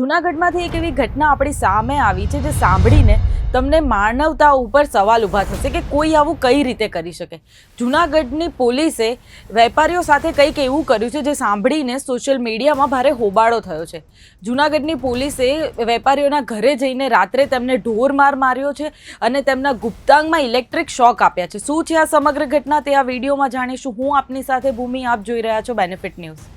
જૂનાગઢમાંથી એક એવી ઘટના આપણી સામે આવી છે જે સાંભળીને તમને માનવતા ઉપર સવાલ ઊભા થશે કે કોઈ આવું કઈ રીતે કરી શકે. જૂનાગઢની પોલીસે વેપારીઓ સાથે કંઈક એવું કર્યું છે જે સાંભળીને સોશિયલ મીડિયામાં ભારે હોબાળો થયો છે. જૂનાગઢની પોલીસે વેપારીઓના ઘરે જઈને રાત્રે તેમને ઢોર માર માર્યો છે અને તેમના ગુપ્તાંગમાં ઇલેક્ટ્રિક શોક આપ્યા છે. શું છે આ સમગ્ર ઘટના તે આ વિડીયોમાં જાણીશું. હું આપની સાથે ભૂમિ, આપ જોઈ રહ્યા છો બેનિફિટ ન્યૂઝ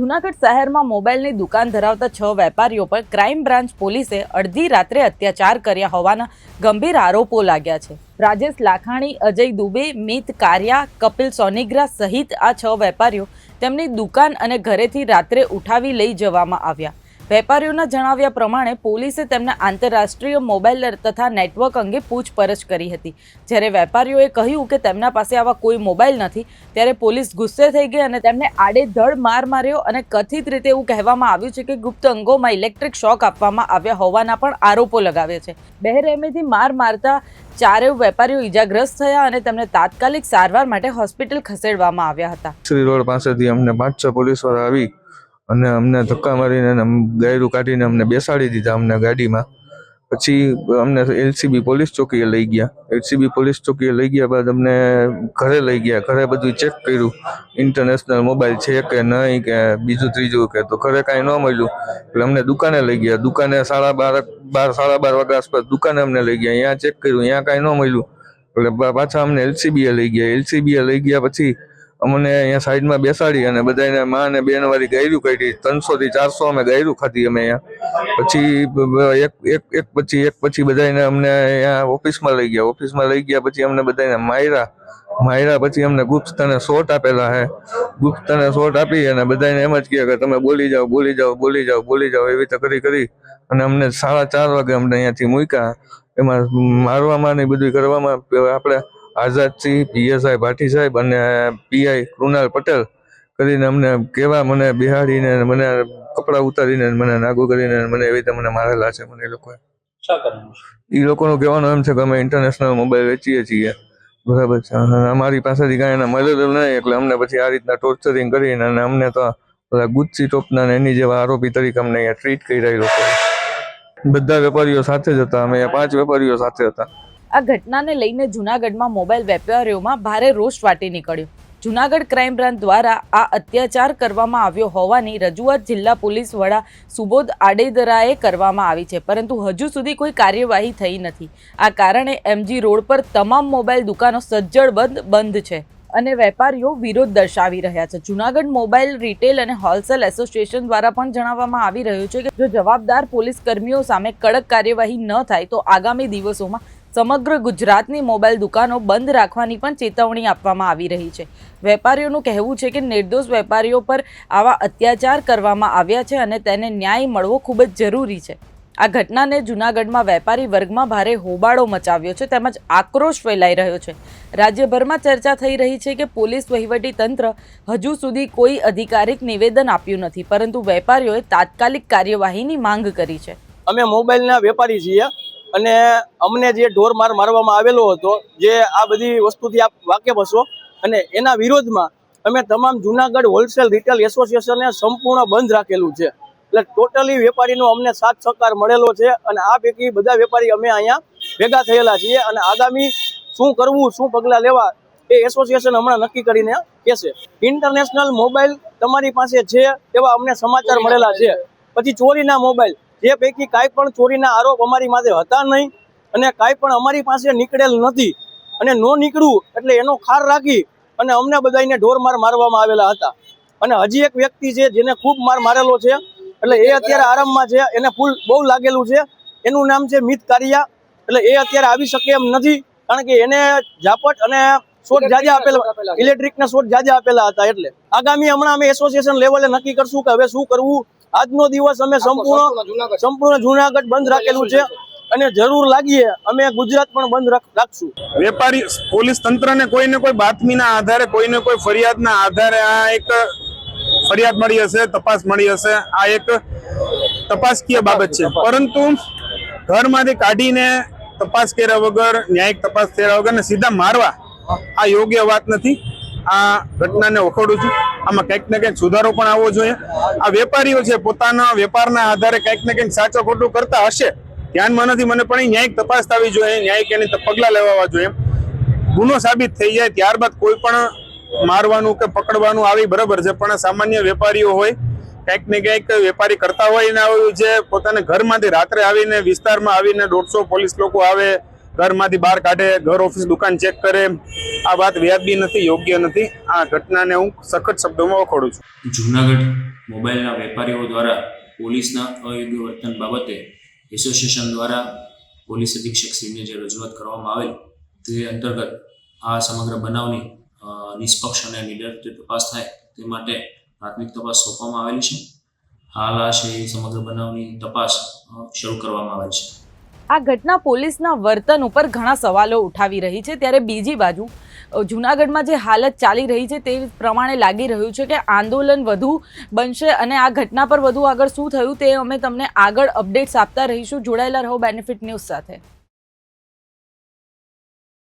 જૂનાગઢ શહેરમાં મોબાઈલની દુકાન ધરાવતા છ વેપારીઓ પર ક્રાઇમ બ્રાન્ચ પોલીસે અડધી રાત્રે અત્યાચાર કર્યા હોવાના ગંભીર આરોપો લાગ્યા છે. રાજેશ લાખાણી, અજય દુબે, મિત કારિયા, કપિલ સોનિગ્રા સહિત આ છ વેપારીઓ તેમની દુકાન અને ઘરેથી રાત્રે ઉઠાવી લઈ જવામાં આવ્યા. વેપારીઓના જણાવ્યા પ્રમાણે પોલીસે તેમના આંતરરાષ્ટ્રીય મોબાઈલ તથા નેટવર્ક અંગે પૂછપરછ કરી હતી. જ્યારે વેપારીઓએ કહ્યું કે તેમના પાસે આવા કોઈ મોબાઈલ નથી, ત્યારે પોલીસ ગુસ્સે થઈ ગઈ અને તેમને આડેધડ માર માર્યો અને કથિત રીતે એવું કહેવામાં આવ્યું છે કે ગુપ્ત અંગોમાં ઇલેક્ટ્રિક શોક આપવામાં આવ્યા હોવાના પણ આરોપો લગાવ્યા છે. બહેરેમેથી માર મારતા ચારેય વેપારીઓ ઈજાગ્રસ્ત થયા અને તેમને તાત્કાલિક સારવાર માટે હોસ્પિટલ ખસેડવામાં આવ્યા હતા. શ્રી રોડ પાસેથી અમને પાંચ છ પોલીસવાળા આવી અને અમને ધક્કા મારીને ગાયરું કાઢીને અમને બેસાડી દીધા અમને ગાડીમાં. પછી અમને એલસીબી પોલીસ ચોકીએ લઈ ગયા. એલસીબી પોલીસ ચોકીએ લઈ ગયા બાદ અમને ઘરે લઈ ગયા. ઘરે બધું ચેક કર્યું. ઇન્ટરનેશનલ મોબાઈલ છે કે નહીં કે બીજું ત્રીજું કે તો ઘરે કાંઈ ન મળ્યું. એટલે અમને દુકાને લઈ ગયા. દુકાને સાડા બાર બાર, સાડા બાર વાગ્યા આસપાસ દુકાને અમને લઈ ગયા. અહીંયા ચેક કર્યું. અહીંયા કાંઈ ન મળ્યું. એટલે પાછા અમને એલસીબીએ લઈ ગયા. એલસીબીએ લઈ ગયા પછી અમને અહીંયા સાઈડમાં બેસાડી અને બધાને મા અને બેન વાળી ગાયરું કાઢી. ત્રણસો થી ચારસો અમે ગાયરું ખાધી અમે અહીંયા. પછી એક એક એક પછી એક પછી બધાને અમને અહીંયા ઓફિસમાં લઈ ગયા. ઓફિસમાં લઈ ગયા પછી અમને બધાને માયરા માયરા પછી અમને ગુપ્તને શોટ આપેલા હે. ગુપ્તને શોટ આપી અને બધાને એમ જ કહે કે તમે બોલી જાઓ બોલી જાઓ બોલી જાઓ બોલી જાઓ એવી રીતે કરી કરી. અને અમને સાડા ચાર વાગે અમને અહીંયાથી મૂક્યા. એમાં મારવામાં ને બધું કરવામાં, આપણે આઝાદસિંહ પીએસઆઈ ભાટી સાહેબ અને પીઆઈ કૃણાલ પટેલ કરીને અમને કેવા મને બિહાડીને મને કપડાં ઉતારીને મને નાગુ કરીને મને એવી રીતે મને મારેલા છે મને એ લોકોએ. એ લોકોનું કહેવાનું એમ છે કે અમે ઇન્ટરનેશનલ મોબાઈલ વેચીએ છીએ. બરાબર છે. અમારી પાસેથી કાંઈ એના મળેલું નહીં એટલે અમને પછી આ રીતના ટોર્ચરિંગ કરીને અને અમને તો પેલા ગુચ્છી ટોપના ને એની જેવા આરોપી તરીકે અમને અહીંયા ટ્રીટ કર્યા એ લોકોએ. બધા વેપારીઓ સાથે જ હતા. અમે અહીંયા પાંચ વેપારીઓ સાથે હતા. આ ઘટનાને લઈને જૂનાગઢમાં મોબાઈલ વેપારીઓમાં ભારે રોષ વાટી નીકળ્યો. જૂનાગઢ ક્રાઇમ બ્રાન્ચ દ્વારા આ અત્યાચાર કરવામાં આવ્યો હોવાની રજૂઆત જિલ્લા પોલીસ વડા સુબોધ આડેદરાએ કરવામાં આવી છે, પરંતુ હજુ સુધી કોઈ કાર્યવાહી થઈ નથી. આ કારણે એમજી રોડ પર તમામ મોબાઈલ દુકાનો સજ્જડ બંધ છે અને વેપારીઓ વિરોધ દર્શાવી રહ્યા છે. જૂનાગઢ મોબાઈલ રિટેલ અને હોલસેલ એસોસિએશન દ્વારા પણ જણાવવામાં આવી રહ્યું છે કે જો જવાબદાર પોલીસ કર્મીઓ સામે કડક કાર્યવાહી ન થાય તો આગામી દિવસોમાં સમગ્ર ગુજરાતની મોબાઈલ દુકાનો બંધ રાખવાની પણ ચેતવણી આપવામાં આવી રહી છે. વેપારીઓનું કહેવું છે કે નિર્દોષ વેપારીઓ પર આવા અત્યાચાર કરવામાં આવ્યા છે અને તેને ન્યાય મળવો ખૂબ જ જરૂરી છે. આ ઘટનાને જૂનાગઢમાં વેપારી વર્ગમાં ભારે હોબાળો મચાવ્યો છે તેમજ આક્રોશ ફેલાઈ રહ્યો છે. રાજ્યભરમાં ચર્ચા થઈ રહી છે કે પોલીસ વહીવટી તંત્ર હજુ સુધી કોઈ અધિકારિક નિવેદન આપ્યું નથી, પરંતુ વેપારીઓએ તાત્કાલિક કાર્યવાહીની માંગ કરી છે. અમે મોબાઈલના વેપારી છીએ. અને અમને જે ઢોર માર મારવામાં આવેલો હતો, જે આ બધી વસ્તુથી આપ વાકેફ હશો. અને એના વિરોધમાં અમે તમામ જુનાગઢ હોલસેલ રિટેલ એસોસિએશને સંપૂર્ણ બંધ રાખેલું છે. એટલે ટોટલી વેપારીનો અમને સાથ સહકાર મળેલો છે અને આ પૈકી બધા વેપારી અમે અહીંયા ભેગા થયેલા છીએ અને આગામી શું કરવું, શું પગલાં લેવા એ એસોસિએશન હમણાં નક્કી કરીને કહેશે. ઇન્ટરનેશનલ મોબાઈલ તમારી પાસે છે એવા અમને સમાચાર મળેલા છે. પછી ચોરીના મોબાઈલ જે પૈકી કાંઈ પણ ચોરીના આરોપ અમારી માથે હતા નહીં અને કાંઈ પણ અમારી પાસે નીકળેલ નથી. અને નો નીકળવું એટલે એનો ખાર રાખી અને અમને બધાને ઢોર માર મારવામાં આવેલા હતા. અને હજી એક વ્યક્તિ છે જેને ખૂબ માર મારેલો છે. એટલે એ અત્યારે આરામમાં છે, એને ફૂલ બહુ લાગેલું છે. એનું નામ છે મિત કારિયા. એટલે એ અત્યારે આવી શકે એમ નથી, કારણ કે એને ઝાપટ અને શોટ જાજા આપેલા ઇલેક્ટ્રિકના શોટ જાજા આપેલા હતા એટલે. આગામી હમણાં અમે એસોસિએશન લેવલે નક્કી કરશું કે હવે શું કરવું? આજનો દિવસ અમે સંપૂર્ણ સંપૂર્ણ જુનાગઢ. બંધ રાખેલું છે અને જરૂર લાગીએ અમે ગુજરાત પણ બંધ રાખશું. વેપારી પોલીસ તંત્રને કોઈને કોઈ બાતમીના આધારે કોઈને કોઈ ફરિયાદના આધારે આ એક ફરિયાદ મળી હશે તપાસ મળી હશે આ એક તપાસકીય બાબત છે. પરંતુ ઘરમાંથી કાઢીને તપાસ કર્યા વગર ન્યાયિક તપાસ કર્યા વગર ને સીધા મારવા આ યોગ્ય વાત નથી. આ ઘટનાને વખોડું છું. આમાં કંઈક ને કંઈક સુધારો પણ આવવો જોઈએ. આ વેપારીઓ છે, પોતાના વેપારના આધારે કંઈક ને કંઈક સાચો ખોટું કરતા હશે. ધ્યાનમાં નથી, મને પણ ન્યાયિક તપાસ થવી જોઈએ. ન્યાયિક એની પગલાં લેવા જોઈએ. ગુનો સાબિત થઈ જાય ત્યારબાદ કોઈ પણ મારવાનું કે પકડવાનું આવી બરાબર છે, પણ સામાન્ય વેપારીઓ હોય, કંઈક ને કંઈક વેપારી કરતા હોય ને આવ્યું જે પોતાના ઘરમાંથી રાત્રે આવીને વિસ્તારમાં આવીને દોઢસો પોલીસ લોકો આવે ઘરમાંથી બહાર કાઢે, ઘર ઓફિસ દુકાન ચેક કરે. આ વાત વ્યાજબી નથી, યોગ્ય નથી. આ ઘટનાને હું સખત શબ્દોમાં વખોડું છું. જૂનાગઢ મોબાઈલના વેપારીઓ દ્વારા પોલીસના અયોગ્ય વર્તન બાબતે એસોસિએશન દ્વારા પોલીસ અધિક્ષક શ્રીને જે રજૂઆત કરવામાં આવેલ, તે અંતર્ગત આ સમગ્ર બનાવની નિષ્પક્ષ અને નિડર તપાસ થાય તે માટે પ્રાથમિક તપાસ સોંપવામાં આવેલી છે. હાલ આ છે સમગ્ર બનાવની તપાસ શરૂ કરવામાં આવેલ છે. આ ઘટના પોલીસના વર્તન ઉપર ઘણા સવાલો ઉઠાવી રહી છે. ત્યારે બીજી બાજુ જૂનાગઢમાં જે હાલત ચાલી રહી છે તે પ્રમાણે લાગી રહ્યું છે કે આંદોલન વધુ બનશે અને આ ઘટના પર વધુ આગળ શું થયું તે અમે તમને આગળ અપડેટ્સ આપતા રહીશું. જોડાયેલા રહો બેનિફિટ ન્યૂઝ સાથે.